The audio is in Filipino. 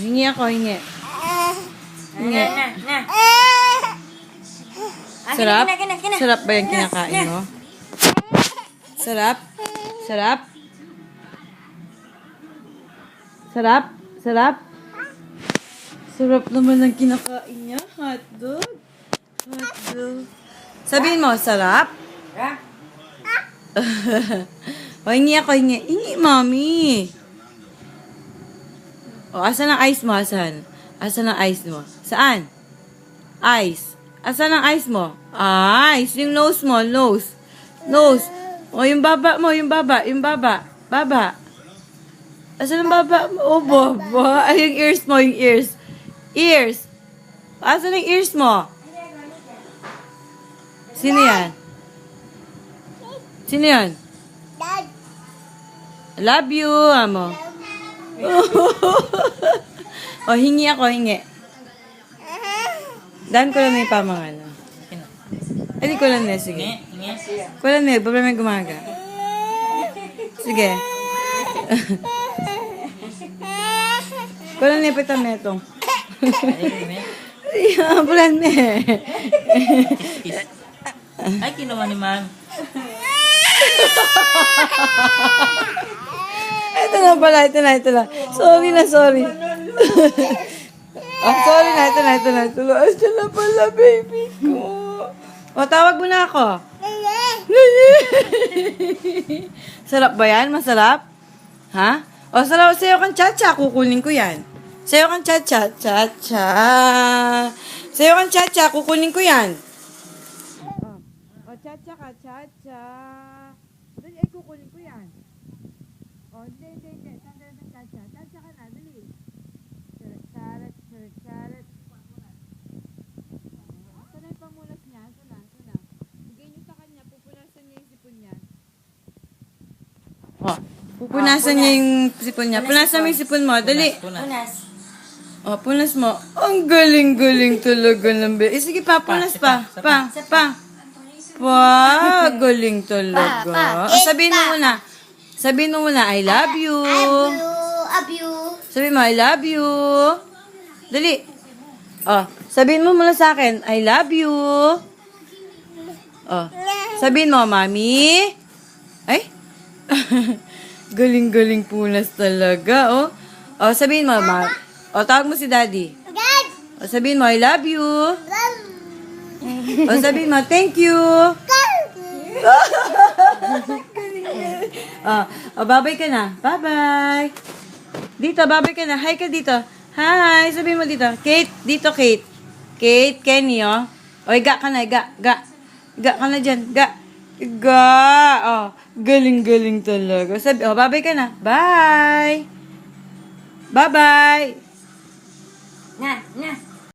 hingi ako, hingi. Hingi. Na, na. Ah, Sarap? Sarap ba yung kinakain mo? Sarap? Sarap? Sarap? Sarap? Sarap naman ng kinakain niya. Hotdog. Hotdog. Sabihin mo, sarap? Ah, o, hingi ako, hingi. Hingi, mami. O, asan ang ice mo, asan? Asan ang ice mo? Saan? Ice. Asan ang ice mo? Ice. Yung nose mo, nose. Nose. O, yung baba mo, yung baba, yung baba. Baba. Asan ang baba mo? O, baba. Ay, yung ears mo, yung ears. Ears. Asan ang ears mo? Sino yan? Sino yan? Love you, amo. o, hingi ako, hingi. Dan ko lang may pamangan. kina. Ay, di ko lang na, sige. Ko lang na, baba may gumaga. Sige. ko lang na, pita metong. Iya, bulan na. Kiss. Ay, kinuha ni ma'am. Pala, ito na, ito na. Sorry na, sorry. oh, sorry na, ito na, ito na. Ito na, ito na pala, baby ko. O, tawag mo na ako. Sarap ba yan? Masarap? Ha? O, sarap. Sayo kang cha-cha. Kukunin ko yan. Sayo kang cha-cha. Cha-cha. Sayo kang cha-cha. Kukunin ko yan. O, cha-cha ka. Cha-cha. Dali, ay, kukunin ko yan. O, hindi, hindi, hindi. Sandali ng cha-cha. Cha-cha ka na. Dali. Charat, charat, charat. Saan yung pamulas niya? Saan na? Saan na? Bigay niyo sa kanya. Pupunasan niya yung sipon niya. Oh, pupunasan niya yung sipon niya. Punasan mo yung sipon mo. Dali. Punas. Punas. Oh, punas mo. Ang galing-galing talaga ng be. Eh, sige pa, punas pa. Pa, pa. Wow, galing talaga. Pa, pa. Oh, sabihin mo muna. Sabihin mo muna, I love you. Abu. Abu. Sabihin mo, I love you. Dali. Oh, sabihin mo muna sa akin, I love you. Oh, sabihin mo, mami. Ay? Galing-galing punas talaga, oh. Oh, sabihin mo, ma. Oh, tawag mo si daddy. Dad. Oh, sabihin mo, I love you. Oh, sabihin mo, thank you. Oh, oh babay ka na. Bye-bye. Dito, babay ka na. Hi ka dito. Hi. Sabihin mo dito. Kate, dito Kate. Kate, Kenny, oh. O, iga ka na, iga. Ga. Iga ka na dyan. Ga. Iga. Oh, galing-galing talaga. Sabi, oh, babay ka na. Bye. Bye-bye. Na, na.